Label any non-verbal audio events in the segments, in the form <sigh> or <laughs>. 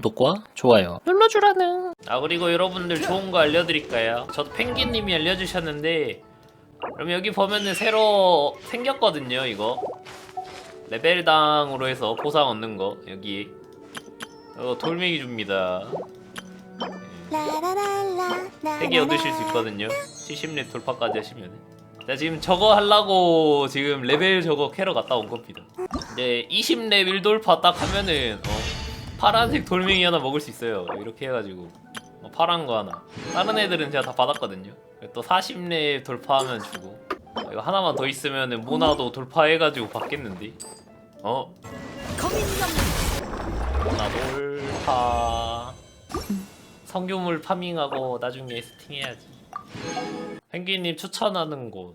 구독과 좋아요. 눌러주라는. 아 그리고 여러분들 좋은 거 알려드릴까요? 저도 펭귄님이 알려주셨는데 그럼 여기 보면은 새로 생겼거든요 이거. 레벨당으로 해서 보상 얻는 거 여기. 어, 돌멩이 줍니다. 3개 얻으실 수 있거든요. 70렙 돌파까지 하시면 자 지금 저거 하려고 지금 레벨 저거 캐러 갔다 온 겁니다. 이제 20렙 1돌파 딱 하면은 어, 파란색 돌멩이 하나 먹을 수 있어요. 이렇게 해가지고. 어, 파란 거 하나. 다른 애들은 제가 다 받았거든요. 또 40렙 돌파하면 주고. 어, 이거 하나만 더 있으면은 모나도 돌파해가지고 받겠는데? 어? 모나 돌파. 성교물 파밍하고 나중에 스팅해야지. 펭귄님 추천하는 곳.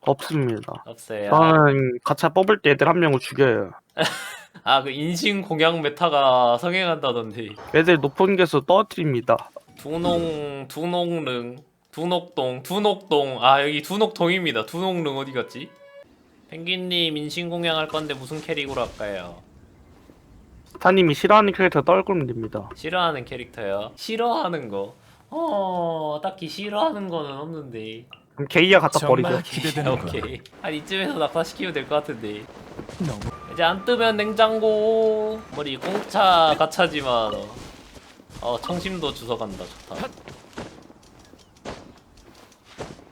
없습니다. 없어요. 저는 가차 뽑을 때 애들 한 명을 죽여요. <laughs> 아 그 인신 공양 메타가 성행한다던데 애들 높은 곳에서 떨어뜨립니다. 두농 두농릉 두녹동 두녹동 아 여기 두녹동입니다 두녹릉 어디 갔지? 펭귄님 인신 공양 할 건데 무슨 캐릭으로 할까요? 사님이 싫어하는 캐릭터 떨구면 됩니다. 싫어하는 캐릭터요? 싫어하는 거? 어 딱히 싫어하는 거는 없는데 그럼 게이야 갖다 버리죠. 정말 기대되는군. <laughs> 오케이 한 이쯤에서 낙사시키면 될 것 같은데 너무 이제 안 뜨면 냉장고 머리 공차 가차지만 어, 어 청심도 주워간다 좋다.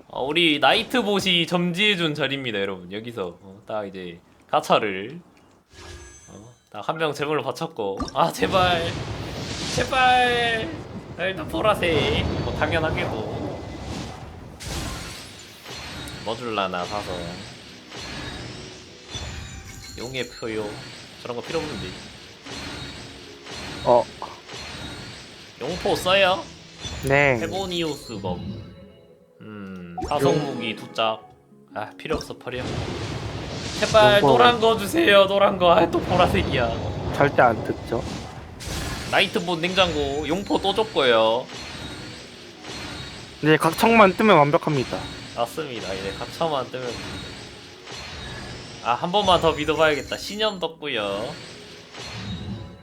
어, 우리 나이트봇이 점지해준 자리입니다 여러분. 여기서 어, 딱 이제 가차를 어, 딱한 명 제물로 바쳤고. 아 제발 제발 아, 일단 보라색 뭐 당연하게도. 뭐 줄라나 사서 용의 표요. 저런 거 필요 없는데. 어, 용포 써요? 네. 헤보니우스 검 음, 사성무기 두짝. 아 필요 없어 버려. 제발 용포. 노란 거 주세요 노란 거아또 보라색이야. 절대 안 듣죠. 나이트봇 냉장고 용포 또 줬고요. 네, 각청만 뜨면 완벽합니다. 맞습니다. 이제 각처만 뜨면 아 한 번만 더 믿어봐야겠다. 신념 떴고요.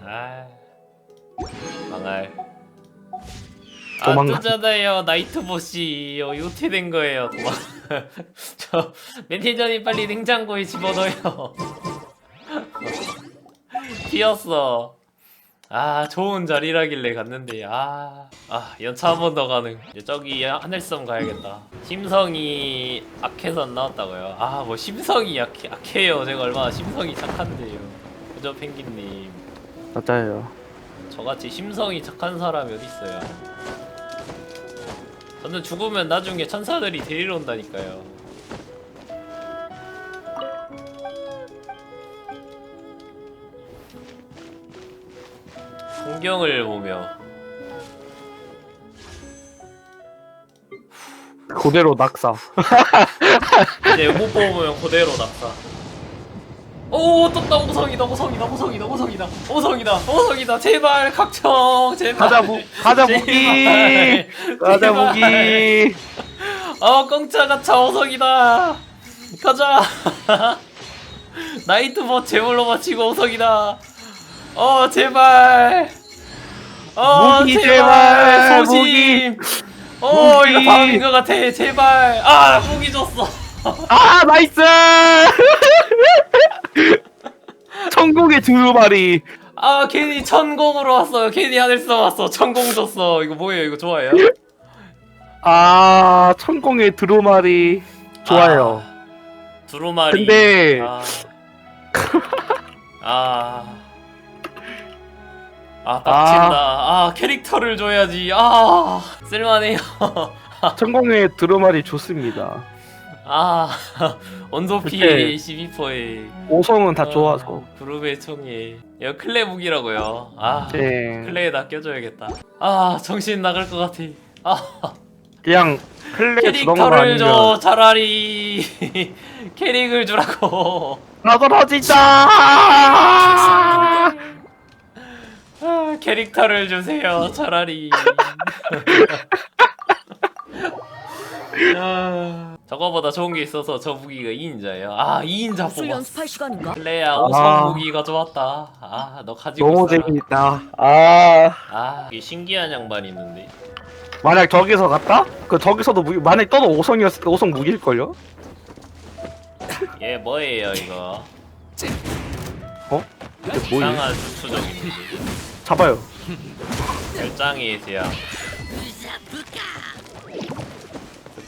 아 망할. 아 도망가. 뜨잖아요 나이트봇이 어, 요태 된 거예요. 도망 <laughs> 저 매니저님 빨리 냉장고에 집어넣어요. <laughs> 튀었어 아 좋은 자리라길래 갔는데 아, 아 연차 한 번더 이제 저기 하늘섬 가야겠다. 심성이 악해선 나왔다고요? 아 뭐 심성이 약해, 악해요. 제가 얼마나 심성이 착한데요. 그죠 펭귄님. 맞아요. 저같이 심성이 착한 사람이 어딨어요? 저는 죽으면 나중에 천사들이 데리러 온다니까요 풍경을 보며 그대로 낙사. 이제 못 뽑으면 그대로 낙사. 오 떴다 오성이다 오성이다 오성이다 오성이다 오성이다 오성이다 제발 각청 제발 가자, 무, 가자, 무기! 제발, 가자, 제발. 무기! <laughs> 아 꽁짜 가 차 오성이다 가자 <laughs> 나이트봇 제물로 마치고 오성이다 어 제발 어 무기, 제발 제발, 소심 어 무기. 이거 다음인 것 같아 제발 아 무기 줬어 <laughs> 아, 나이스! <laughs> 천국의 두루마리. 아 괜히 천공으로 왔어요 괜히 하늘섬 왔어 천공 줬어 이거 뭐예요 이거 좋아요 아, 천공의 두루마리. 좋아요. 아, 두루마리 근데- 아, 아. 아 빡친다. 아. 캐릭터를 줘야지. 아 쓸만해요. <laughs> 천공의 두루마리 좋습니다. 아 원소피 그때 12%에. 오성은 다 좋아서. 그룹의 총에 이거 클레 무기라고요. 아 네. 클레에다 껴줘야겠다. 아 정신 나갈 것 같아. 아. 그냥 클레 캐릭터를 아니면 줘 차라리. <laughs> 캐릭을 주라고. 나돌아지자 아, <laughs> 캐릭터를 주세요 차라리 <laughs> 아, 저거보다 좋은 게 있어서 저 무기가 2인자예요 아 2인자 술 뽑았어 연습할 시간인가? 클레야 아. 오성 무기가 좋았다 아 너 가지고 너무 있어라. 재밌다. 아 아 이게 신기한 양반 이 있는데 만약 저기서 갔다? 그 저기서도 무 만약 떠도 오성이었을 때 오성 무기일 걸요? 얘 뭐예요 이거 이게 뭐예요? 이상한 수수적인데 잡아요.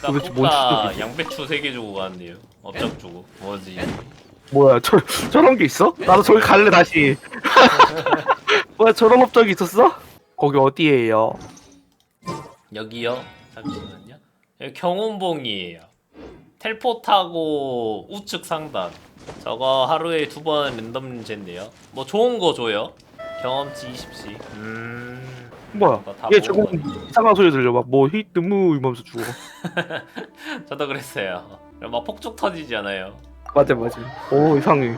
도대체 뭔 그니까 수수께끼? 양배추 3개 주고 가는데요 업적 주고 뭐지 뭐야 저 저런 게 있어? 나도 저기 갈래 다시. <laughs> 뭐야 저런 업적이 있었어? 거기 어디예요? 여기요 잠시만요 여기 경운봉이에요 텔포 타고 우측 상단 저거 하루에 두 번 랜덤 제인데요 뭐 좋은 거 줘요 경험치 20씩 음 뭐야? 다얘 저거 이상한 소리 들려 막 뭐 히트 무 이러면서 죽어. <laughs> 저도 그랬어요 막 폭죽 터지지 않아요 맞아 맞아. 오 이상해.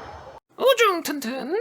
우중 튼튼